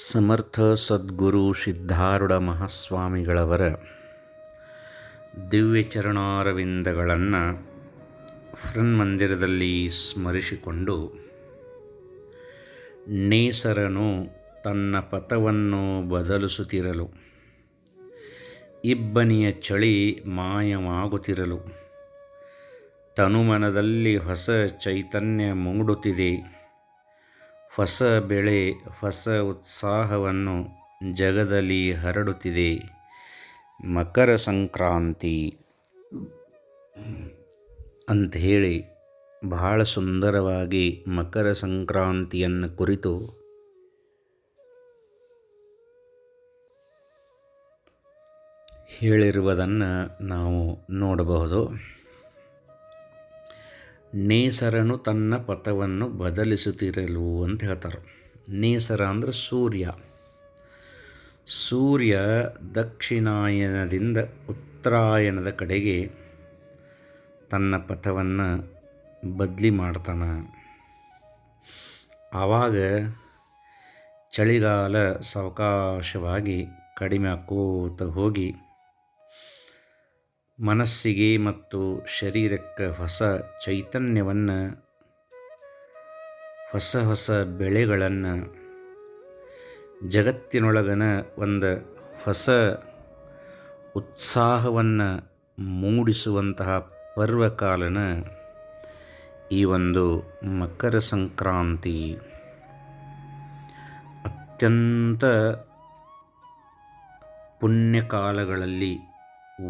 ಸಮರ್ಥ ಸದ್ಗುರು ಸಿದ್ಧಾರೂಢ ಮಹಾಸ್ವಾಮಿಗಳವರ ದಿವ್ಯ ಚರಣಾರವಿಂದಗಳನ್ನು ಮಂದಿರದಲ್ಲಿ ಸ್ಮರಿಸಿಕೊಂಡು, ನೇಸರನು ತನ್ನ ಪಥವನ್ನು ಬದಲಿಸುತ್ತಿರಲು, ಇಬ್ಬನಿಯ ಚಳಿ ಮಾಯವಾಗುತ್ತಿರಲು, ತನುಮನದಲ್ಲಿ ಹೊಸ ಚೈತನ್ಯ ಮೂಡುತ್ತಿದೆ. ಹೊಸ ಬೆಳೆ, ಹೊಸ ಉತ್ಸಾಹವನ್ನು ಜಗದಲ್ಲಿ ಹರಡುತ್ತಿದೆ. ಮಕರ ಸಂಕ್ರಾಂತಿ ಅಂತ ಹೇಳಿ ಬಹಳ ಸುಂದರವಾಗಿ ಮಕರ ಸಂಕ್ರಾಂತಿಯನ್ನು ಕುರಿತು ಹೇಳಿರುವುದನ್ನು ನಾವು ನೋಡಬಹುದು. ನೇಸರನು ತನ್ನ ಪಥವನ್ನು ಬದಲಿಸುತ್ತಿರಲು ಅಂತ ಹೇಳ್ತಾರೆ. ನೇಸರ ಅಂದರೆ ಸೂರ್ಯ. ಸೂರ್ಯ ದಕ್ಷಿಣಾಯನದಿಂದ ಉತ್ತರಾಯಣದ ಕಡೆಗೆ ತನ್ನ ಪಥವನ್ನು ಬದಲಿ ಮಾಡ್ತಾನೆ. ಆವಾಗ ಚಳಿಗಾಲ ಸಾವಕಾಶವಾಗಿ ಕಡಿಮೆ ಆಕೋತ ಹೋಗಿ ಮನಸ್ಸಿಗೆ ಮತ್ತು ಶರೀರಕ್ಕೆ ಹೊಸ ಚೈತನ್ಯವನ್ನು, ಹೊಸ ಹೊಸ ಬೆಳೆಗಳನ್ನು, ಜಗತ್ತಿನೊಳಗನ ಒಂದು ಹೊಸ ಉತ್ಸಾಹವನ್ನು ಮೂಡಿಸುವಂತಹ ಪರ್ವಕಾಲನ ಈ ಒಂದು ಮಕರ ಸಂಕ್ರಾಂತಿ. ಅತ್ಯಂತ ಪುಣ್ಯಕಾಲಗಳಲ್ಲಿ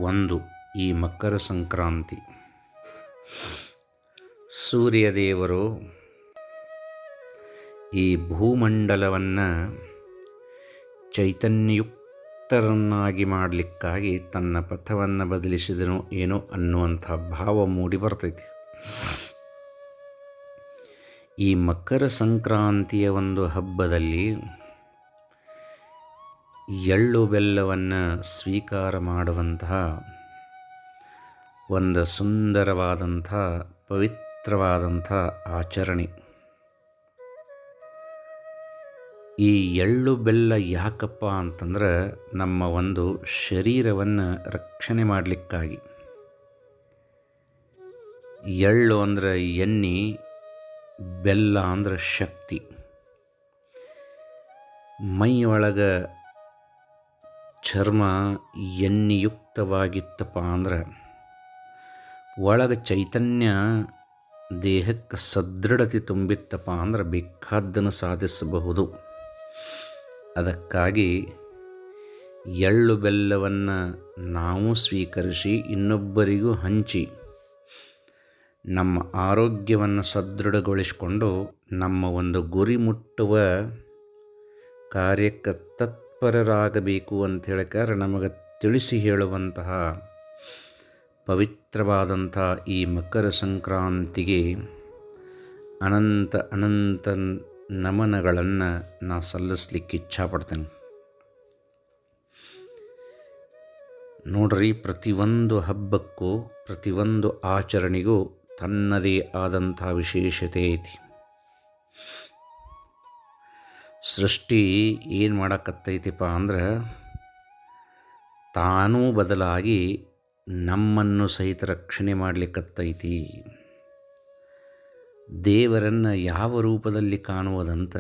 ಒಂದು. ಈ ಮಕರ ಸಂಕ್ರಾಂತಿ. ಸೂರ್ಯದೇವರು ಈ ಭೂಮಂಡಲವನ್ನು ಚೈತನ್ಯಯುಕ್ತರನ್ನಾಗಿ ಮಾಡಲಿಕ್ಕಾಗಿ ತನ್ನ ಪಥವನ್ನು ಬದಲಿಸಿದನು ಏನೋ ಅನ್ನುವಂಥ ಭಾವ ಮೂಡಿ ಬರ್ತೈತಿ. ಈ ಮಕರ ಸಂಕ್ರಾಂತಿಯ ಒಂದು ಹಬ್ಬದಲ್ಲಿ ಎಳ್ಳು ಬೆಲ್ಲವನ್ನು ಸ್ವೀಕಾರ ಮಾಡುವಂತಹ ಒಂದು ಸುಂದರವಾದಂಥ, ಪವಿತ್ರವಾದಂಥ ಆಚರಣೆ. ಈ ಎಳ್ಳು ಬೆಲ್ಲ ಯಾಕಪ್ಪ ಅಂತಂದ್ರೆ ನಮ್ಮ ಒಂದು ಶರೀರವನ್ನು ರಕ್ಷಣೆ ಮಾಡಲಿಕ್ಕಾಗಿ. ಎಳ್ಳು ಅಂದರೆ ಎಣ್ಣೆ, ಬೆಲ್ಲ ಅಂದ್ರೆ ಶಕ್ತಿ. ಮೈಯೊಳಗೆ ಚರ್ಮ ಎಣ್ಣೆಯುಕ್ತವಾಗಿತ್ತಪ್ಪ ಅಂದ್ರೆ ಒಳಗೆ ಚೈತನ್ಯ ದೇಹಕ್ಕೆ ಸದೃಢತೆ ತುಂಬಿತ್ತಪ್ಪ ಅಂದ್ರೆ ಬೇಕಾದ್ದನ್ನು ಸಾಧಿಸಬಹುದು. ಅದಕ್ಕಾಗಿ ಎಳ್ಳು ಬೆಲ್ಲವನ್ನು ನಾವು ಸ್ವೀಕರಿಸಿ ಇನ್ನೊಬ್ಬರಿಗೂ ಹಂಚಿ ನಮ್ಮ ಆರೋಗ್ಯವನ್ನು ಸದೃಢಗೊಳಿಸಿಕೊಂಡು ನಮ್ಮ ಒಂದು ಗುರಿ ಮುಟ್ಟುವ ಕಾರ್ಯಕ್ಕೆ ತತ್ಪರರಾಗಬೇಕು ಅಂತ ಹೇಳಿಕಾರ ನಮಗೆ ತಿಳಿಸಿ ಹೇಳುವಂತಹ ಪವಿತ್ರವಾದಂಥ ಈ ಮಕರ ಸಂಕ್ರಾಂತಿಗೆ ಅನಂತ ಅನಂತ ನಮನಗಳನ್ನು ನಾ ಸಲ್ಲಿಸ್ಲಿಕ್ಕೆ ಇಚ್ಛಾಪಡ್ತೇನೆ. ನೋಡ್ರಿ, ಪ್ರತಿಯೊಂದು ಹಬ್ಬಕ್ಕೂ, ಪ್ರತಿಯೊಂದು ಆಚರಣೆಗೂ ತನ್ನದೇ ಆದಂಥ ವಿಶೇಷತೆ ಐತಿ. ಸೃಷ್ಟಿ ಏನು ಮಾಡಕತ್ತೈತಿಪ್ಪ ಅಂದ್ರೆ ತಾನೂ ಬದಲಾಗಿ ನಮ್ಮನ್ನು ಸಹಿತ ರಕ್ಷಣೆ ಮಾಡಲಿಕ್ಕತ್ತೈತಿ. ದೇವರನ್ನು ಯಾವ ರೂಪದಲ್ಲಿ ಕಾಣುವುದಂತ,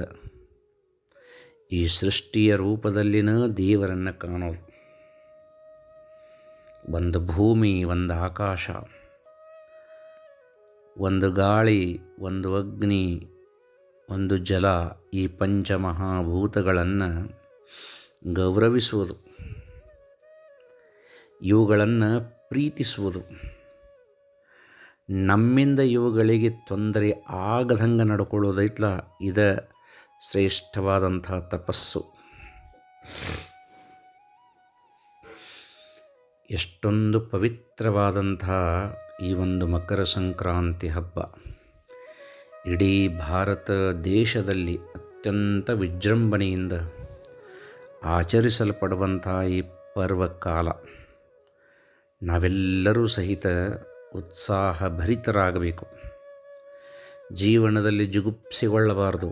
ಈ ಸೃಷ್ಟಿಯ ರೂಪದಲ್ಲಿನ ದೇವರನ್ನು ಕಾಣೋದು. ಒಂದು ಭೂಮಿ, ಒಂದು ಆಕಾಶ, ಒಂದು ಗಾಳಿ, ಒಂದು ಅಗ್ನಿ, ಒಂದು ಜಲ, ಈ ಪಂಚಮಹಾಭೂತಗಳನ್ನು ಗೌರವಿಸುವುದು. ಇವುಗಳನ್ನು ಪ್ರೀತಿಸುವುದು. ನಮ್ಮಿಂದ ಇವುಗಳಿಗೆ ತೊಂದರೆ ಆಗದಂಗೆ ನಡ್ಕೊಳ್ಳೋದೈತ್ಲ, ಇದ ಶ್ರೇಷ್ಠವಾದಂಥ ತಪಸ್ಸು. ಎಷ್ಟೊಂದು ಪವಿತ್ರವಾದಂಥ ಈ ಒಂದು ಮಕರ ಸಂಕ್ರಾಂತಿ ಹಬ್ಬ. ಇಡೀ ಭಾರತ ದೇಶದಲ್ಲಿ ಅತ್ಯಂತ ವಿಜೃಂಭಣೆಯಿಂದ ಆಚರಿಸಲ್ಪಡುವಂಥ ಈ ಪರ್ವಕಾಲ. ನಾವೆಲ್ಲರೂ ಸಹಿತ ಉತ್ಸಾಹ ಭರಿತರಾಗಬೇಕು. ಜೀವನದಲ್ಲಿ ಜುಗುಪ್ಸಿಗೊಳ್ಳಬಾರದು.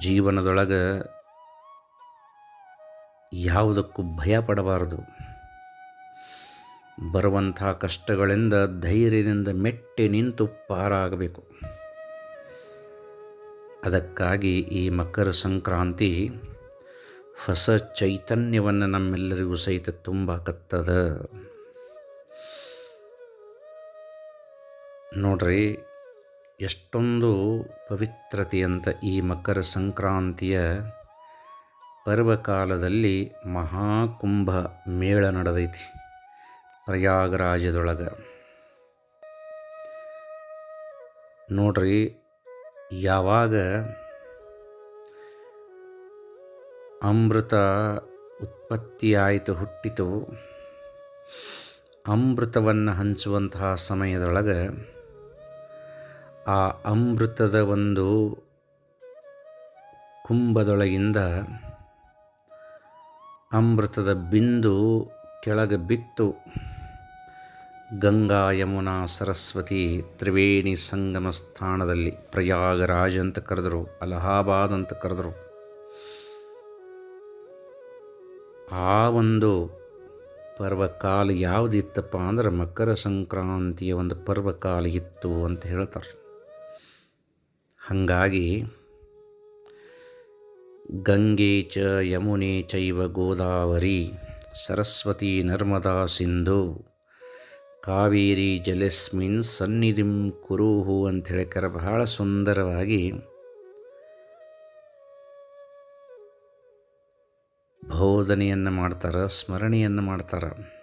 ಜೀವನದೊಳಗೆ ಯಾವುದಕ್ಕೂ ಭಯ ಪಡಬಾರದು ಬರುವಂಥ ಕಷ್ಟಗಳಿಂದ ಧೈರ್ಯದಿಂದ ಮೆಟ್ಟಿ ನಿಂತು ಪಾರಾಗಬೇಕು. ಅದಕ್ಕಾಗಿ ಈ ಮಕರ ಸಂಕ್ರಾಂತಿ ಹೊಸ ಚೈತನ್ಯವನ್ನು ನಮ್ಮೆಲ್ಲರಿಗೂ ಸಹಿತ ತುಂಬಾಕತ್ತದ ನೋಡ್ರಿ, ಎಷ್ಟೊಂದು ಪವಿತ್ರತೆಯಂತ ಈ ಮಕರ ಸಂಕ್ರಾಂತಿಯ ಪರ್ವಕಾಲದಲ್ಲಿ ಮಹಾಕುಂಭ ಮೇಳ ನಡೆದೈತಿ ಪ್ರಯಾಗರಾಜದೊಳಗೆ ನೋಡ್ರಿ, ಯಾವಾಗ ಅಮೃತ ಉತ್ಪತ್ತಿಯಾಯಿತು ಹುಟ್ಟಿತು. ಅಮೃತವನ್ನು ಹಂಚುವಂತಹ ಸಮಯದೊಳಗೆ ಆ ಅಮೃತದ ಒಂದು ಕುಂಭದೊಳಗಿಂದ ಅಮೃತದ ಬಿಂದು ಕೆಳಗೆ ಬಿತ್ತು. ಗಂಗಾ ಯಮುನಾ ಸರಸ್ವತಿ ತ್ರಿವೇಣಿ ಸಂಗಮ ಸ್ಥಾನದಲ್ಲಿ ಪ್ರಯಾಗರಾಜ್ ಅಂತ ಕರೆದರು, ಅಲಹಾಬಾದ್ ಅಂತ ಕರೆದರು. ಆ ಒಂದು ಪರ್ವಕಾಲ ಯಾವುದಿತ್ತಪ್ಪ ಅಂದ್ರೆ ಮಕರ ಸಂಕ್ರಾಂತಿಯ ಒಂದು ಪರ್ವಕಾಲ ಇತ್ತು ಅಂತ ಹೇಳ್ತಾರೆ. ಹಾಗಾಗಿ ಗಂಗೆ ಚ ಯಮುನೆ ಚೈವ ಗೋದಾವರಿ ಸರಸ್ವತಿ ನರ್ಮದಾ ಸಿಂಧು ಕಾವೇರಿ ಜಲಸ್ಮಿನ್ ಸನ್ನಿಧಿಂ ಕುರುಹು ಅಂತ ಹೇಳಿಕರ ಬಹಳ ಸುಂದರವಾಗಿ ಬೋಧನೆಯನ್ನು ಮಾಡ್ತಾರೆ, ಸ್ಮರಣೆಯನ್ನು ಮಾಡ್ತಾರೆ.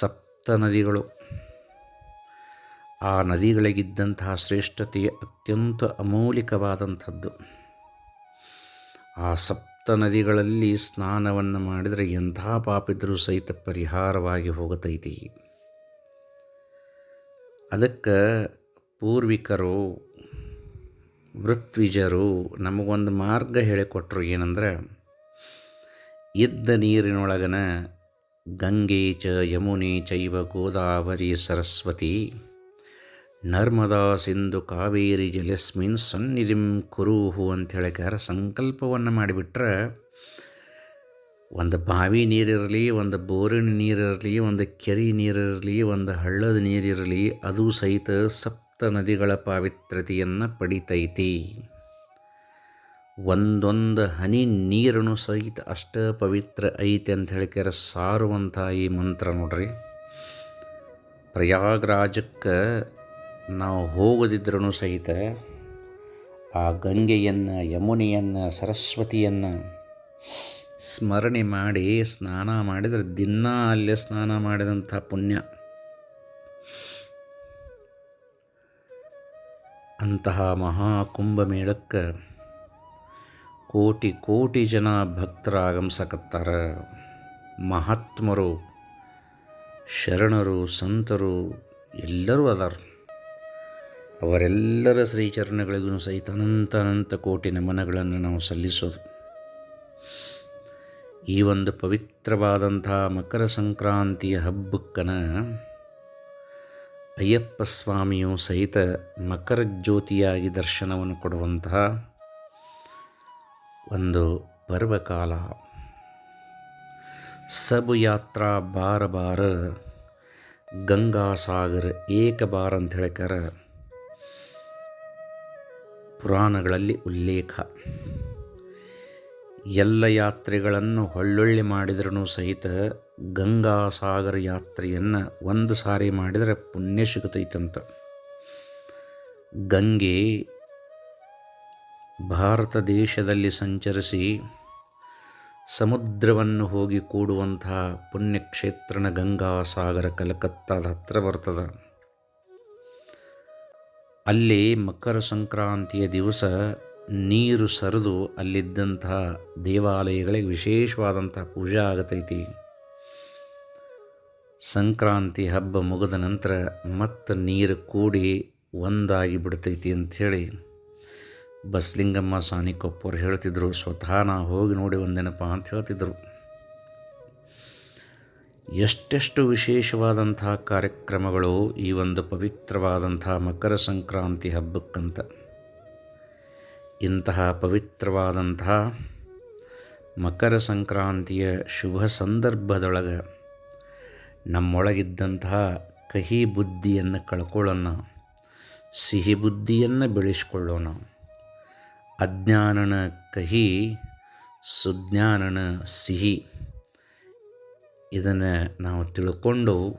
ಸಪ್ತ ನದಿಗಳು. ಆ ನದಿಗಳಿಗಿದ್ದಂತಹ ಶ್ರೇಷ್ಠತೆ ಅತ್ಯಂತ ಅಮೂಲಿಕವಾದಂಥದ್ದು. ಆ ಸಪ್ತ ನದಿಗಳಲ್ಲಿ ಸ್ನಾನವನ್ನು ಮಾಡಿದರೆ ಎಂಥ ಪಾಪಿದ್ರೂ ಸಹಿತ ಪರಿಹಾರವಾಗಿ ಹೋಗತೈತಿ. ಅದಕ್ಕೆ ಪೂರ್ವಿಕರು, ವೃತ್ವಿಜರು ನಮಗೊಂದು ಮಾರ್ಗ ಹೇಳಿಕೊಟ್ರು ಏನಂದ್ರೆ ಇದ್ದ ನೀರಿನೊಳಗನ ಗಂಗೆ ಚ ಯಮುನೆ ಚೈವ ಗೋದಾವರಿ ಸರಸ್ವತಿ. ನರ್ಮದಾ ಸಿಂಧು ಕಾವೇರಿ ಜಲಸ್ಮಿನ್ ಸನ್ನಿಧಿಂ ಕುರುಹು ಅಂತ ಹೇಳಿಕಾರ ಸಂಕಲ್ಪವನ್ನು ಮಾಡಿಬಿಟ್ರೆ ಒಂದು ಬಾವಿ ನೀರಿರಲಿ, ಒಂದು ಬೋರಿನ ನೀರಿರಲಿ, ಒಂದು ಕೆರೆ ನೀರಿರಲಿ, ಒಂದು ಹಳ್ಳದ ನೀರಿರಲಿ, ಅದು ಸಹಿತ ಸಪ್ತ ನದಿಗಳ ಪಾವಿತ್ರತೆಯನ್ನು ಪಡಿತೈತಿ. ಒಂದೊಂದು ಹನಿ ನೀರನ್ನು ಸಹಿತ ಅಷ್ಟ ಪವಿತ್ರ ಐತೆ ಅಂತ ಹೇಳಿಕ್ಯಾರ ಸಾರುವಂಥ ಈ ಮಂತ್ರ ನೋಡ್ರಿ. ಪ್ರಯಾಗ್ರಾಜಕ್ಕೆ ನಾವು ಹೋಗದಿದ್ರೂ ಸಹಿತ ಆ ಗಂಗೆಯನ್ನು, ಯಮುನೆಯನ್ನು, ಸರಸ್ವತಿಯನ್ನು ಸ್ಮರಣೆ ಮಾಡಿ ಸ್ನಾನ ಮಾಡಿದರೆ ದಿನ ಅಲ್ಲೇ ಸ್ನಾನ ಮಾಡಿದಂಥ ಪುಣ್ಯ. ಅಂತಹ ಮಹಾಕುಂಭಮೇಳಕ್ಕೆ ಕೋಟಿ ಕೋಟಿ ಜನ ಭಕ್ತರ ಆಗಮಿಸಕತ್ತಾರ ಮಹಾತ್ಮರು, ಶರಣರು, ಸಂತರು ಎಲ್ಲರೂ ಅದಾರ. ಅವರೆಲ್ಲರ ಶ್ರೀಚರಣಗಳಿಗೂ ಸಹಿತ ಅನಂತ ಅನಂತ ಕೋಟಿ ನಮನಗಳನ್ನು ನಾವು ಸಲ್ಲಿಸೋದು. ಈ ಒಂದು ಪವಿತ್ರವಾದಂಥ ಮಕರ ಸಂಕ್ರಾಂತಿಯ ಹಬ್ಬಕ್ಕನ ಅಯ್ಯಪ್ಪ ಸ್ವಾಮಿಯು ಸಹಿತ ಮಕರ ಜ್ಯೋತಿಯಾಗಿ ದರ್ಶನವನ್ನು ಕೊಡುವಂತಹ ಒಂದು ಪರ್ವಕಾಲ. ಸಬ್ ಯಾತ್ರಾ ಬಾರ ಬಾರ, ಗಂಗಾ ಸಾಗರ ಏಕ ಬಾರ ಅಂತ ಹೇಳ್ಕಾರ ಪುರಾಣಗಳಲ್ಲಿ ಉಲ್ಲೇಖ. ಎಲ್ಲ ಯಾತ್ರೆಗಳನ್ನು ಹೊಳ್ಳೊಳ್ಳಿ ಮಾಡಿದ್ರೂ ಸಹಿತ ಗಂಗಾ ಸಾಗರ ಯಾತ್ರೆಯನ್ನು ಒಂದು ಸಾರಿ ಮಾಡಿದರೆ ಪುಣ್ಯ ಸಿಗುತ್ತೈತಂತ ಗಂಗೆ ಭಾರತ ದೇಶದಲ್ಲಿ ಸಂಚರಿಸಿ ಸಮುದ್ರವನ್ನು ಹೋಗಿ ಕೂಡುವಂತಹ ಪುಣ್ಯಕ್ಷೇತ್ರನ ಗಂಗಾ ಸಾಗರ ಕಲಕತ್ತಾದ ಹತ್ರ ಬರ್ತದೆ. ಅಲ್ಲಿ ಮಕರ ಸಂಕ್ರಾಂತಿಯ ದಿವಸ ನೀರು ಸರಿದು ಅಲ್ಲಿದ್ದಂತಹ ದೇವಾಲಯಗಳಿಗೆ ವಿಶೇಷವಾದಂತಹ ಪೂಜೆ ಆಗತೈತಿ. ಸಂಕ್ರಾಂತಿ ಹಬ್ಬ ಮುಗಿದ ನಂತರ ಮತ್ತೆ ನೀರು ಕೂಡಿ ಒಂದಾಗಿ ಬಿಡ್ತೈತಿ ಅಂಥೇಳಿ ಬಸ್ಲಿಂಗಮ್ಮ ಸಾನಿಕೊಪ್ಪರು ಹೇಳ್ತಿದ್ರು, ಸ್ವತಃ ನಾ ಹೋಗಿ ನೋಡಿ ಒಂದೇನಪ್ಪ ಅಂತ ಹೇಳ್ತಿದ್ರು. ಎಷ್ಟೆಷ್ಟು ವಿಶೇಷವಾದಂತಹ ಕಾರ್ಯಕ್ರಮಗಳು ಈ ಒಂದು ಪವಿತ್ರವಾದಂತಹ ಮಕರ ಸಂಕ್ರಾಂತಿ ಹಬ್ಬಕ್ಕಂತ. ಇಂತಹ ಪವಿತ್ರವಾದಂತಹ ಮಕರ ಸಂಕ್ರಾಂತಿಯ ಶುಭ ಸಂದರ್ಭದೊಳಗೆ ನಮ್ಮೊಳಗಿದ್ದಂತಹ ಕಹಿ ಬುದ್ಧಿಯನ್ನು ಕಳ್ಕೊಳ್ಳೋಣ, ಸಿಹಿ ಬುದ್ಧಿಯನ್ನು ಬೆಳೆಸ್ಕೊಳ್ಳೋಣ. ಅಜ್ಞಾನನ ಕಹಿ ಸುಜ್ಞಾನನ ಸಿಹಿ. ಇದನ್ನು ನಾವು ತಿಳ್ಕೊಂಡು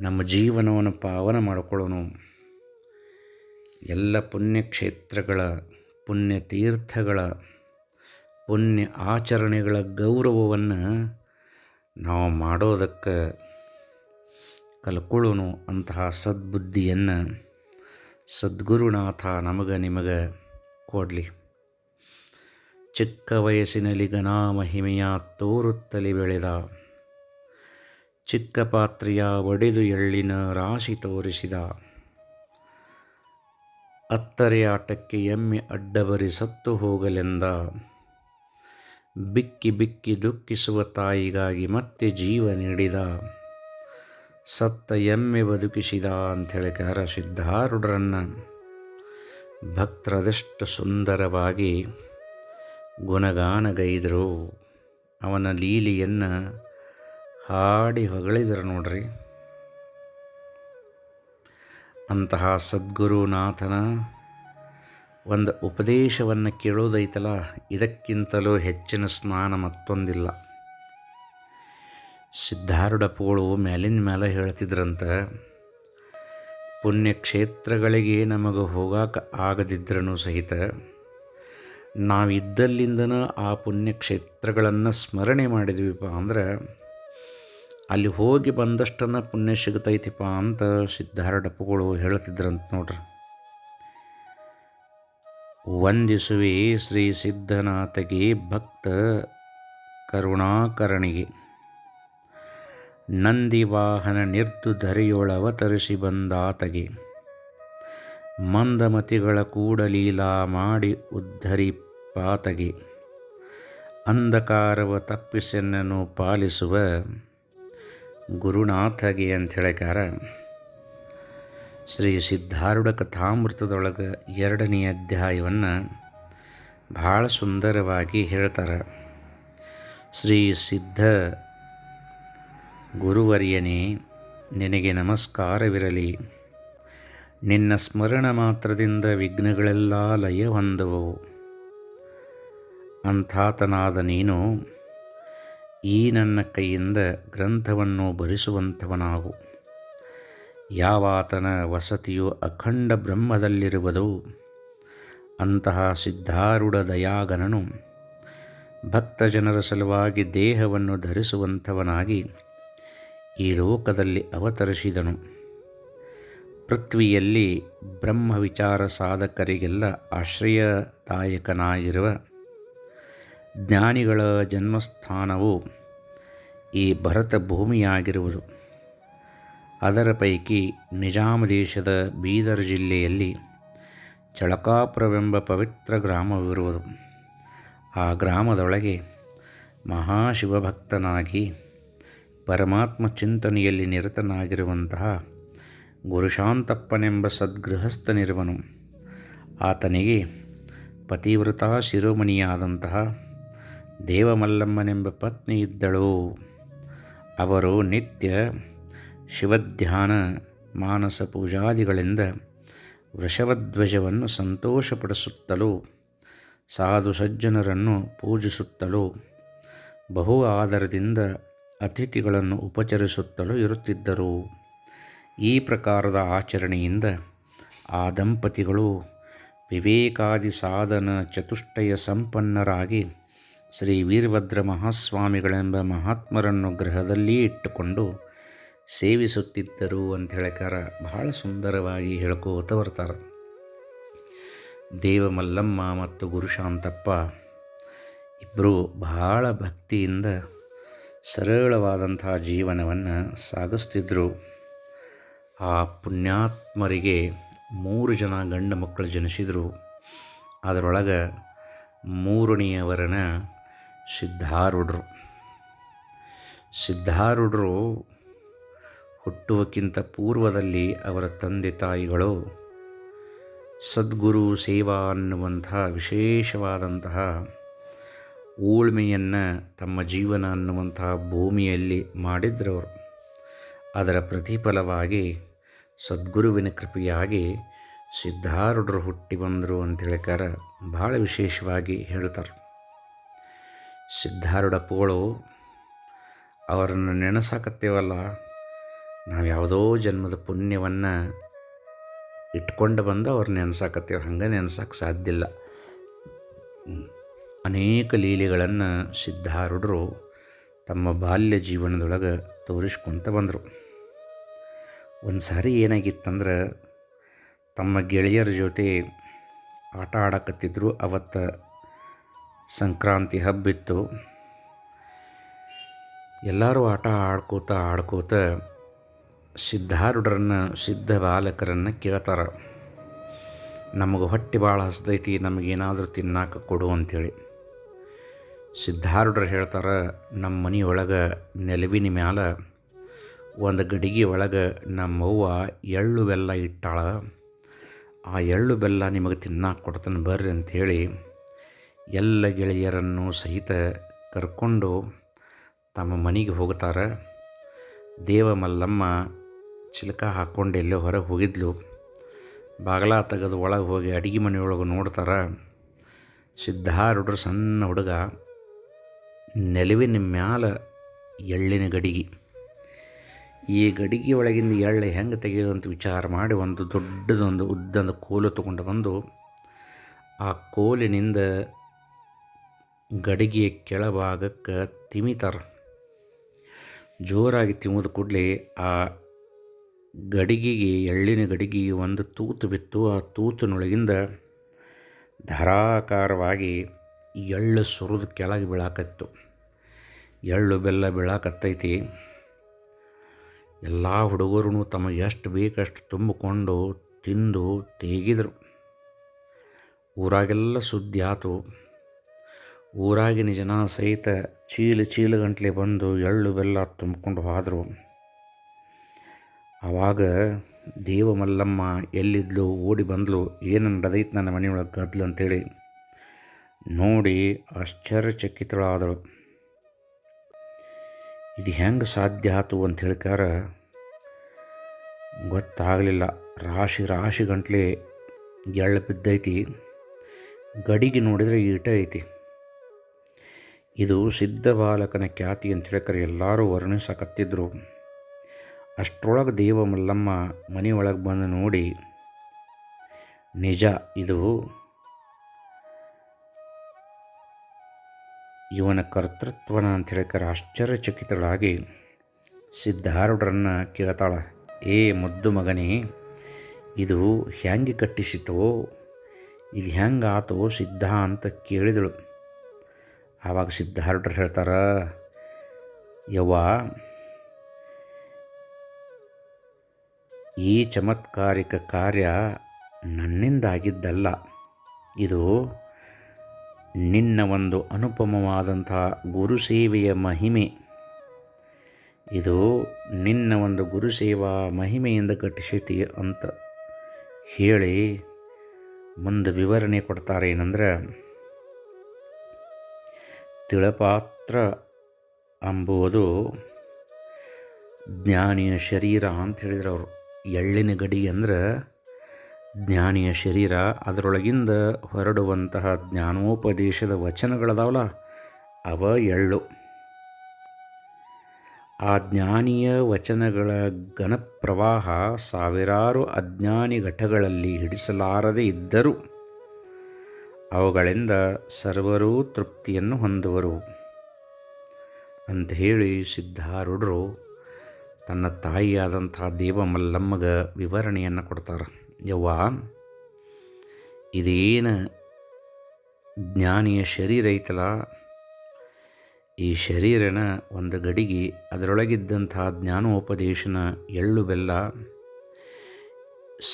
ನಮ್ಮ ಜೀವನವನ್ನು ಪಾವನ ಮಾಡಿಕೊಳ್ಳೋಣ ಎಲ್ಲ ಪುಣ್ಯಕ್ಷೇತ್ರಗಳ ಪುಣ್ಯತೀರ್ಥಗಳ ಪುಣ್ಯ ಆಚರಣೆಗಳ ಗೌರವವನ್ನು ನಾವು ಮಾಡೋದಕ್ಕೆ ಕಲ್ಕೊಳ್ಳೋನು ಅಂತಹ ಸದ್ಬುದ್ಧಿಯನ್ನು ಸದ್ಗುರುನಾಥ ನಮಗೆ ನಿಮಗೆ ಕೊಡಲಿ. ಚಿಕ್ಕ ವಯಸ್ಸಿನಲ್ಲಿ ಘನಾ ಮಹಿಮೆಯ ತೋರುತ್ತಲಿ ಬೆಳೆದ. ಚಿಕ್ಕ ಪಾತ್ರೆಯ ಒಡೆದು ಎಳ್ಳಿನ ರಾಶಿ ತೋರಿಸಿದ. ಅತ್ತರೆ ಆಟಕ್ಕೆ ಎಮ್ಮೆ ಅಡ್ಡಬರಿ ಸತ್ತು ಹೋಗಲೆಂದ. ಬಿಕ್ಕಿ ಬಿಕ್ಕಿ ದುಃಖಿಸುವ ತಾಯಿಗಾಗಿ ಮತ್ತೆ ಜೀವ ನೀಡಿದ. ಸತ್ತ ಎಮ್ಮೆ ಬದುಕಿಸಿದ ಅಂಥೇಳಿಕಾರ ಸಿದ್ಧಾರೂಢರನ್ನು. ಭಕ್ತರದಷ್ಟು ಸುಂದರವಾಗಿ ಗುಣಗಾನಗೈದರು, ಅವನ ಲೀಲಿಯನ್ನು ಹಾಡಿ ಹೊಗಳಿದರು ನೋಡ್ರಿ. ಅಂತಹ ಸದ್ಗುರುನಾಥನ ಒಂದು ಉಪದೇಶವನ್ನು ಕೇಳೋದೈತಲ್ಲ, ಇದಕ್ಕಿಂತಲೂ ಹೆಚ್ಚಿನ ಸ್ನಾನ ಮತ್ತೊಂದಿಲ್ಲ. ಸಿದ್ಧಾರೂಢಪ್ಪಗಳು ಮೇಲಿನ ಮೇಲೆ ಹೇಳ್ತಿದ್ರಂತ ಪುಣ್ಯಕ್ಷೇತ್ರಗಳಿಗೆ ನಮಗೆ ಹೋಗಾಕ ಆಗದಿದ್ರೂ ಸಹಿತ ನಾವಿದ್ದಲ್ಲಿಂದನ ಆ ಪುಣ್ಯಕ್ಷೇತ್ರಗಳನ್ನು ಸ್ಮರಣೆ ಮಾಡಿದ್ವಿಪ್ಪ ಅಂದ್ರೆ ಅಲ್ಲಿ ಹೋಗಿ ಬಂದಷ್ಟನ್ನು ಪುಣ್ಯ ಸಿಗ್ತೈತಿಪ್ಪ ಅಂತ ಸಿದ್ಧಾರಡಪ್ಪಗಳು ಹೇಳ್ತಿದ್ರಂತ ನೋಡ್ರಿ. ವಂದಿಸುವೆ ಶ್ರೀ ಸಿದ್ಧನಾಥಗೆ ಭಕ್ತ ಕರುಣಾಕರಣಿಗೆ. ನಂದಿವಾಹನ ನಿರ್ದು ಧರೆಯೊಳವತರಿಸಿ ಬಂದಾತಗೆ. ಮಂದಮತಿಗಳ ಕೂಡಲೀಲಾ ಮಾಡಿ ಉದ್ಧರಿಪಾತಗೆ ಅಂಧಕಾರವ ತಪ್ಪಿಸೆನ್ನನ್ನು ಪಾಲಿಸುವ ಗುರುನಾಥಗೆ ಅಂತ ಶ್ರೀ ಸಿದ್ಧಾರೂಢ ಕಥಾಮೃತದೊಳಗೆ ಎರಡನೇ ಅಧ್ಯಾಯವನ್ನು ಭಾಳ ಸುಂದರವಾಗಿ ಹೇಳ್ತಾರೆ. ಶ್ರೀ ಸಿದ್ಧ ಗುರುವರ್ಯನೇ, ನಿನಗೆ ನಮಸ್ಕಾರವಿರಲಿ. ನಿನ್ನ ಸ್ಮರಣ ಮಾತ್ರದಿಂದ ವಿಘ್ನಗಳೆಲ್ಲ ಲಯ ಹೊಂದುವವು ಅಂಥಾತನಾದ ನೀನು ಈ ನನ್ನ ಕೈಯಿಂದ ಗ್ರಂಥವನ್ನು ಭರಿಸುವಂಥವನಾಗು. ಯಾವಾತನ ವಸತಿಯು ಅಖಂಡ ಬ್ರಹ್ಮದಲ್ಲಿರುವುದು, ಅಂತಹ ಸಿದ್ಧಾರೂಢ ದಯಾಗನನು ಭಕ್ತ ಜನರ ಸಲುವಾಗಿ ದೇಹವನ್ನು ಧರಿಸುವಂಥವನಾಗಿ ಈ ಲೋಕದಲ್ಲಿ ಅವತರಿಸಿದನು. ಪೃಥ್ವಿಯಲ್ಲಿ ಬ್ರಹ್ಮ ವಿಚಾರ ಸಾಧಕರಿಗೆಲ್ಲ ಆಶ್ರಯದಾಯಕನಾಗಿರುವ ಜ್ಞಾನಿಗಳ ಜನ್ಮಸ್ಥಾನವು ಈ ಭರತ ಭೂಮಿಯಾಗಿರುವುದು ಅದರ ಪೈಕಿ ನಿಜಾಮ ದೇಶದ ಬೀದರ್ ಜಿಲ್ಲೆಯಲ್ಲಿ ಚಳಕಾಪುರವೆಂಬ ಪವಿತ್ರ ಗ್ರಾಮವಿರುವುದು. ಆ ಗ್ರಾಮದೊಳಗೆ ಮಹಾಶಿವಭಕ್ತನಾಗಿ ಪರಮಾತ್ಮ ಚಿಂತನೆಯಲ್ಲಿ ನಿರತನಾಗಿರುವಂತಹ ಗುರುಶಾಂತಪ್ಪನೆಂಬ ಸದ್ಗೃಹಸ್ಥನಿರುವನು. ಆತನಿಗೆ ಪತಿವ್ರತಾ ಶಿರೋಮಣಿಯಾದಂತಹ ದೇವಮಲ್ಲಮ್ಮನೆಂಬ ಪತ್ನಿ ಇದ್ದಳು. ಅವರು ನಿತ್ಯ ಶಿವಧ್ಯಾನ, ಮಾನಸ ಪೂಜಾದಿಗಳಿಂದ ವೃಷಭಧ್ವಜವನ್ನು ಸಂತೋಷಪಡಿಸುತ್ತಲೂ ಸಾಧು ಸಜ್ಜನರನ್ನು ಪೂಜಿಸುತ್ತಲೂ, ಬಹು ಆದರದಿಂದ ಅತಿಥಿಗಳನ್ನು ಉಪಚರಿಸುತ್ತಲೂ ಇರುತ್ತಿದ್ದರು. ಈ ಪ್ರಕಾರದ ಆಚರಣೆಯಿಂದ ಆ ದಂಪತಿಗಳು ವಿವೇಕಾದಿ ಸಾಧನ ಚತುಷ್ಟಯ ಸಂಪನ್ನರಾಗಿ ಶ್ರೀ ವೀರಭದ್ರ ಮಹಾಸ್ವಾಮಿಗಳೆಂಬ ಮಹಾತ್ಮರನ್ನು ಗ್ರಹದಲ್ಲಿ ಇಟ್ಟುಕೊಂಡು ಸೇವಿಸುತ್ತಿದ್ದರು ಅಂತ ಹೇಳಕಾರ ಬಹಳ ಸುಂದರವಾಗಿ ಹೇಳ್ಕೋತ ಬರ್ತಾರೆ. ದೇವಮಲ್ಲಮ್ಮ ಮತ್ತು ಗುರುಶಾಂತಪ್ಪ ಇಬ್ಬರು ಬಹಳ ಭಕ್ತಿಯಿಂದ ಸರಳವಾದಂಥ ಜೀವನವನ್ನು ಸಾಗಿಸ್ತಿದ್ರು. ಆ ಪುಣ್ಯಾತ್ಮರಿಗೆ ಮೂರು ಜನ ಗಂಡು ಮಕ್ಕಳು ಜನಿಸಿದರು. ಅದರೊಳಗೆ ಮೂರನೆಯವರನ ಸಿದ್ಧಾರೂಢರು. ಸಿದ್ಧಾರೂಢರು ಹುಟ್ಟುವಕ್ಕಿಂತ ಪೂರ್ವದಲ್ಲಿ ಅವರ ತಂದೆ ತಾಯಿಗಳು ಸದ್ಗುರು ಸೇವಾ ಅನ್ನುವಂತಹ ವಿಶೇಷವಾದಂತಹ ಊಳ್ಮೆಯನ್ನು ತಮ್ಮ ಜೀವನ ಅನ್ನುವಂತಹ ಭೂಮಿಯಲ್ಲಿ ಮಾಡಿದ್ರವರು. ಅದರ ಪ್ರತಿಫಲವಾಗಿ ಸದ್ಗುರುವಿನ ಕೃಪೆಯಾಗಿ ಸಿದ್ಧಾರೂಢರು ಹುಟ್ಟಿ ಬಂದರು ಅಂತ ಹೇಳ್ಕಾರ ಭಾಳ ವಿಶೇಷವಾಗಿ ಹೇಳ್ತಾರೆ. ಸಿದ್ಧಾರೂಢ ಪೋಳು, ಅವರನ್ನು ನೆನೆಸಾಕತ್ತೇವಲ್ಲ, ನಾವು ಯಾವುದೋ ಜನ್ಮದ ಪುಣ್ಯವನ್ನು ಇಟ್ಕೊಂಡು ಬಂದು ಅವ್ರು ನೆನೆಸಾಕತ್ತೇವೆ. ಹಂಗೆ ನೆನೆಸಕ್ಕೆ ಸಾಧ್ಯ ಇಲ್ಲ. ಅನೇಕ ಲೀಲೆಗಳನ್ನು ಸಿದ್ಧಾರೂಢರು ತಮ್ಮ ಬಾಲ್ಯ ಜೀವನದೊಳಗೆ ತೋರಿಸ್ಕೊಂತ ಬಂದರು. ಒಂದು ಸಾರಿ ಏನಾಗಿತ್ತಂದ್ರೆ, ತಮ್ಮ ಗೆಳೆಯರ ಜೊತೆ ಆಟ ಆಡಕತ್ತಿದ್ರು, ಅವತ್ತು ಸಂಕ್ರಾಂತಿ ಹಬ್ಬಿತ್ತು ಎಲ್ಲರೂ ಆಟ ಆಡ್ಕೋತ ಆಡ್ಕೋತ ಸಿದ್ಧಾರೂಢರನ್ನು, ಸಿದ್ಧ ಬಾಲಕರನ್ನು ಕೇಳ್ತಾರೆ. ನಮಗೆ ಹೊಟ್ಟೆ ಭಾಳ ಹಸ್ದೈತಿ, ನಮಗೇನಾದರೂ ತಿನ್ನಾಕ ಕೊಡು ಅಂಥೇಳಿ ಸಿದ್ಧಾರೂಢರು ಹೇಳ್ತಾರೆ, ನಮ್ಮ ಮನೆಯೊಳಗೆ ನೆಲವಿನ ಮ್ಯಾಲ ಒಂದು ಗಡಿಗೆ ಒಳಗೆ ನಮ್ಮವ್ವ ಎಳ್ಳು ಬೆಲ್ಲ ಇಟ್ಟಾಳ. ಆ ಎಳ್ಳು ಬೆಲ್ಲ ನಿಮಗೆ ತಿನ್ನಾಕ ಕೊಡ್ತಾನೆ ಬರ್ರಿ ಅಂಥೇಳಿ ಎಲ್ಲ ಗೆಳೆಯರನ್ನು ಸಹಿತ ಕರ್ಕೊಂಡು ತಮ್ಮ ಮನೆಗೆ ಹೋಗ್ತಾರೆ. ದೇವ ಮಲ್ಲಮ್ಮ ಚಿಲಕ ಹಾಕ್ಕೊಂಡು ಎಲ್ಲೋ ಹೊರಗೆ ಹೋಗಿದ್ಲು. ಬಾಗಲ ತೆಗೆದು ಒಳಗೆ ಹೋಗಿ ಅಡುಗೆ ಮನೆಯೊಳಗೆ ನೋಡ್ತಾರೆ. ಸಿದ್ಧಾರೂಢರು ಸಣ್ಣ ಹುಡುಗ ನೆಲುವಿನ ಮ್ಯಾಲ ಎಳ್ಳಿನ ಗಡಿಗೆ. ಈ ಗಡಿಗೆ ಒಳಗಿಂದ ಎಳ್ಳು ಹೆಂಗೆ ತೆಗೆಯೋದು ಅಂತ ವಿಚಾರ ಮಾಡಿ ಒಂದು ದೊಡ್ಡದೊಂದು ಉದ್ದೊಂದು ಕೋಲು ತೊಗೊಂಡು ಬಂದು ಆ ಕೋಲಿನಿಂದ ಗಡಿಗೆಯ ಕೆಳಭಾಗಕ್ಕೆ ತಿಮಿತಾರೆ. ಜೋರಾಗಿ ತಿಮ್ಮದ ಕೂಡಲೇ ಆ ಗಡಿಗೆಗೆ, ಎಳ್ಳಿನ ಗಡಿಗೆಗೆ ಒಂದು ತೂತು ಬಿತ್ತು. ಆ ತೂತಿನೊಳಗಿಂದ ಧಾರಾಕಾರವಾಗಿ ಎಳ್ಳು ಸುರಿದು ಕೆಳಗೆ ಬೀಳಾಕತ್ತು. ಎಳ್ಳು ಬೆಲ್ಲ ಬೀಳಾಕತ್ತೈತಿ. ಎಲ್ಲ ಹುಡುಗರು ತಮಗೆ ಎಷ್ಟು ಬೇಕಷ್ಟು ತುಂಬಿಕೊಂಡು ತಿಂದು ತೇಗಿದರು. ಊರಾಗೆಲ್ಲ ಸುದ್ದಿ ಆತು. ಊರಾಗಿನ ಜನ ಸಹಿತ ಚೀಲ ಚೀಲ ಗಂಟ್ಲೆ ಬಂದು ಎಳ್ಳು ಬೆಲ್ಲ ತುಂಬಿಕೊಂಡು ಹೋದರು. ಆವಾಗ ದೇವ ಮಲ್ಲಮ್ಮ ಎಲ್ಲಿದ್ಲು, ಓಡಿ ಬಂದ್ಲು, ಏನು ನಡೆದೈತೆ ನನ್ನ ಮನೆಯೊಳಗೆ ಗದ್ಲು ಅಂತೇಳಿ ನೋಡಿ ಆಶ್ಚರ್ಯಚಕಿತಳಾದಳು. ಇದು ಹೆಂಗೆ ಸಾಧ್ಯ ಆತು ಅಂತ ಹೇಳ್ಕಾರ ಗೊತ್ತಾಗಲಿಲ್ಲ. ರಾಶಿ ರಾಶಿ ಗಂಟ್ಲೆ ಎಳ್ಳು ಬಿದ್ದೈತಿ. ಗಡಿಗೆ ನೋಡಿದರೆ ಈಟ ಐತಿ. ಇದು ಸಿದ್ಧ ಬಾಲಕನ ಖ್ಯಾತಿ ಅಂತ ಹೇಳ್ಕರೆ ಎಲ್ಲರೂ ವರ್ಣಿಸಕತ್ತಿದ್ರು. ಅಷ್ಟರೊಳಗೆ ದೇವ ಮಲ್ಲಮ್ಮ ಮನೆಯೊಳಗೆ ಬಂದು ನೋಡಿ, ನಿಜ ಇದು ಇವನ ಕರ್ತೃತ್ವನ ಅಂತ ಹೇಳಿಕರೆ ಆಶ್ಚರ್ಯಚಕಿತಳಾಗಿ ಸಿದ್ಧಾರೂಢರನ್ನು ಕೇಳ್ತಾಳೆ, ಏ ಮುದ್ದು ಮಗನೇ, ಇದು ಹ್ಯಾಂಗೆ ಕಟ್ಟಿಸಿತೋ ಇದು ಹೆಂಗೆ ಆತೋ ಸಿದ್ಧ ಅಂತ ಕೇಳಿದಳು. ಆವಾಗ ಸಿದ್ಧಾರೂಢರು ಹೇಳ್ತಾರೆ, ಯವ್ವ, ಈ ಚಮತ್ಕಾರಿಕ ಕಾರ್ಯ ನನ್ನಿಂದಾಗಿದ್ದಲ್ಲ. ಇದು ನಿನ್ನ ಒಂದು ಅನುಪಮವಾದಂಥ ಗುರುಸೇವೆಯ ಮಹಿಮೆ. ಇದು ನಿನ್ನ ಒಂದು ಗುರುಸೇವಾ ಮಹಿಮೆಯಿಂದ ಕಟ್ಟಿಸಿತಿ ಅಂತ ಹೇಳಿ ಮುಂದೆ ವಿವರಣೆ ಕೊಡ್ತಾರೆ ಏನಂದ್ರೆ, ತಿಳಪಾತ್ರ ಅಂಬುವುದು ಜ್ಞಾನಿಯ ಶರೀರ ಅಂತ ಹೇಳಿದ್ರು ಅವರು. ಎಳ್ಳಿನ ಗಡಿ ಅಂದ್ರೆ ಜ್ಞಾನಿಯ ಶರೀರ ಅದರೊಳಗಿಂದ ಹೊರಡುವಂತಹ ಜ್ಞಾನೋಪದೇಶದ ವಚನಗಳದಾವಲ್ಲ ಅವ ಎಳ್ಳು. ಆ ಜ್ಞಾನಿಯ ವಚನಗಳ ಘನಪ್ರವಾಹ ಸಾವಿರಾರು ಅಜ್ಞಾನಿ ಘಟಗಳಲ್ಲಿ ಹಿಡಿಸಲಾರದೆ ಇದ್ದರೂ ಅವುಗಳಿಂದ ಸರ್ವರೂ ತೃಪ್ತಿಯನ್ನು ಹೊಂದುವರು. ಅಂತ ಹೇಳಿ ಸಿದ್ಧಾರೂಢರು ತನ್ನ ತಾಯಿಯಾದಂಥ ದೇವಮಲ್ಲಮ್ಮಗ ವಿವರಣೆಯನ್ನು ಕೊಡ್ತಾರೆ. ಯವ್ವ, ಇದೇನು ಜ್ಞಾನಿಯ ಶರೀರ ಐತಲ್ಲ ಈ ಶರೀರನ ಒಂದು ಗಡಿಗೆ ಅದರೊಳಗಿದ್ದಂಥ ಜ್ಞಾನೋಪದೇಶನ ಎಳ್ಳು ಬೆಲ್ಲ.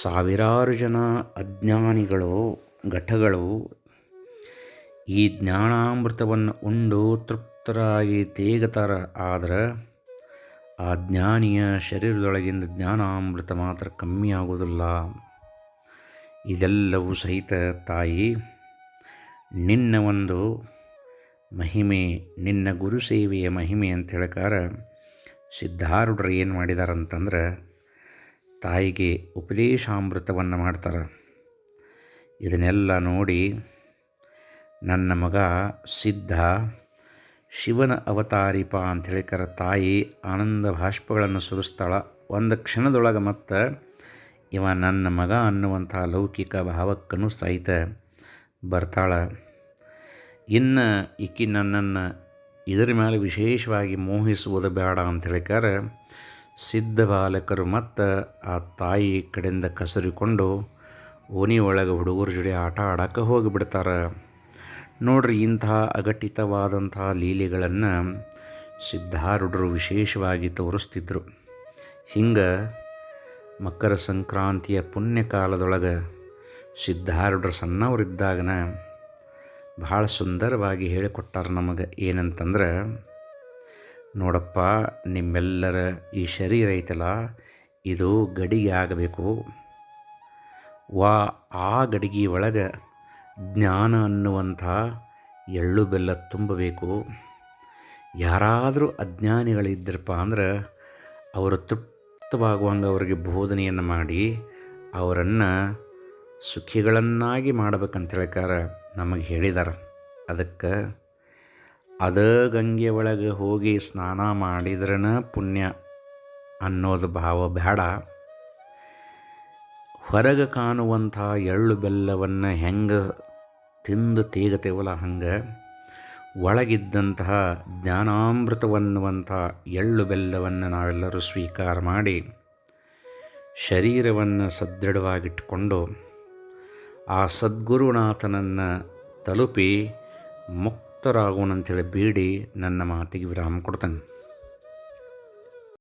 ಸಾವಿರಾರು ಜನ ಅಜ್ಞಾನಿಗಳು, ಘಟಗಳು ಈ ಜ್ಞಾನಾಮೃತವನ್ನು ಉಂಡು ತೃಪ್ತರಾಗಿ ತೇಗತಾರ. ಆದರೆ ಆ ಜ್ಞಾನಿಯ ಶರೀರದೊಳಗಿಂದ ಜ್ಞಾನಾಮೃತ ಮಾತ್ರ ಕಮ್ಮಿ ಆಗೋದಿಲ್ಲ ಇದೆಲ್ಲವೂ ಸಹಿತ ತಾಯಿ, ನಿನ್ನ ಒಂದು ಮಹಿಮೆ, ನಿನ್ನ ಗುರು ಸೇವೆಯ ಮಹಿಮೆ ಅಂತ ಹೇಳ್ಕಾರ ಸಿದ್ಧಾರೂಢರು ಏನು ಮಾಡಿದಾರಂತಂದ್ರೆ ತಾಯಿಗೆ ಉಪದೇಶಾಮೃತವನ್ನು ಮಾಡ್ತಾರೆ. ಇದನ್ನೆಲ್ಲ ನೋಡಿ ನನ್ನ ಮಗ ಸಿದ್ಧ, ಶಿವನ ಅವತಾರಿಪ ಅಂತ ಹೇಳಿಕರ ತಾಯಿ ಆನಂದ ಭಾಷ್ಪಗಳನ್ನು ಸುರಿಸ್ತಾಳ. ಒಂದು ಕ್ಷಣದೊಳಗೆ ಮತ್ತು ಇವ ನನ್ನ ಮಗ ಅನ್ನುವಂಥ ಲೌಕಿಕ ಭಾವಕ್ಕೂ ಸಹಿತ ಬರ್ತಾಳೆ. ಇನ್ನು ಈಕಿ ನನ್ನನ್ನು ಇದರ ಮೇಲೆ ವಿಶೇಷವಾಗಿ ಮೋಹಿಸುವುದು ಬೇಡ ಅಂತ ಹೇಳಿಕಾರ ಸಿದ್ಧ ಬಾಲಕರು ಮತ್ತು ಆ ತಾಯಿ ಕಡೆಯಿಂದ ಕಸರಿಕೊಂಡು ಓಣಿ ಒಳಗೆ ಹುಡುಗರ ಜೋಡಿ ಆಟ ಆಡೋಕ್ಕೆ ಹೋಗಿಬಿಡ್ತಾರೆ. ನೋಡ್ರಿ ಇಂತಹ ಅಘಟಿತವಾದಂಥ ಲೀಲೆಗಳನ್ನು ಸಿದ್ಧಾರೂಢರು ವಿಶೇಷವಾಗಿ ತೋರಿಸ್ತಿದ್ರು. ಹಿಂಗೆ ಮಕರ ಸಂಕ್ರಾಂತಿಯ ಪುಣ್ಯಕಾಲದೊಳಗೆ ಸಿದ್ಧಾರೂಢರು ಸಣ್ಣವರಿದ್ದಾಗನ ಭಾಳ ಸುಂದರವಾಗಿ ಹೇಳಿಕೊಟ್ಟಾರ ನಮಗೆ ಏನಂತಂದ್ರೆ, ನೋಡಪ್ಪ, ನಿಮ್ಮೆಲ್ಲರ ಈ ಶರೀರ ಐತಲ್ಲ, ಇದು ಗಡಿಗೆ ಆಗಬೇಕು. ವಾ, ಆ ಗಡಿಗೆ ಒಳಗೆ ಜ್ಞಾನ ಅನ್ನುವಂಥ ಎಳ್ಳು ಬೆಲ್ಲ ತುಂಬಬೇಕು. ಯಾರಾದರೂ ಅಜ್ಞಾನಿಗಳಿದ್ದರಪ್ಪ ಅಂದ್ರೆ, ಅವರು ತೃಪ್ತವಾಗುವಂಗೆ ಅವರಿಗೆ ಬೋಧನೆಯನ್ನು ಮಾಡಿ ಅವರನ್ನು ಸುಖಿಗಳನ್ನಾಗಿ ಮಾಡ್ಬೇಕಂತ ಹೇಳ್ಕಾರ ನಮಗೆ ಹೇಳಿದಾರೆ. ಅದಕ್ಕೆ ಅದ ಗಂಗೆ ಒಳಗೆ ಹೋಗಿ ಸ್ನಾನ ಮಾಡಿದ್ರನ ಪುಣ್ಯ ಅನ್ನೋದು ಭಾವ ಬೇಡ ಹೊರಗೆ ಕಾಣುವಂಥ ಎಳ್ಳು ಬೆಲ್ಲವನ್ನು ಹೆಂಗೆ ತಿಂದು ತೇಗತೇವಲ್ಲ ಹಂಗೆ ಒಳಗಿದ್ದಂತಹ ಜ್ಞಾನಾಮೃತವನ್ನುವಂಥ ಎಳ್ಳು ಬೆಲ್ಲವನ್ನು ನಾವೆಲ್ಲರೂ ಸ್ವೀಕಾರ ಮಾಡಿ ಶರೀರವನ್ನು ಸದೃಢವಾಗಿಟ್ಟುಕೊಂಡು ಆ ಸದ್ಗುರುನಾಥನನ್ನು ತಲುಪಿ ಮುಕ್ತರಾಗೋಣ ಬೀಡಿ ಬೇಡಿ ನನ್ನ ಮಾತಿಗೆ ವಿರಾಮ ಕೊಡ್ತಾನೆ.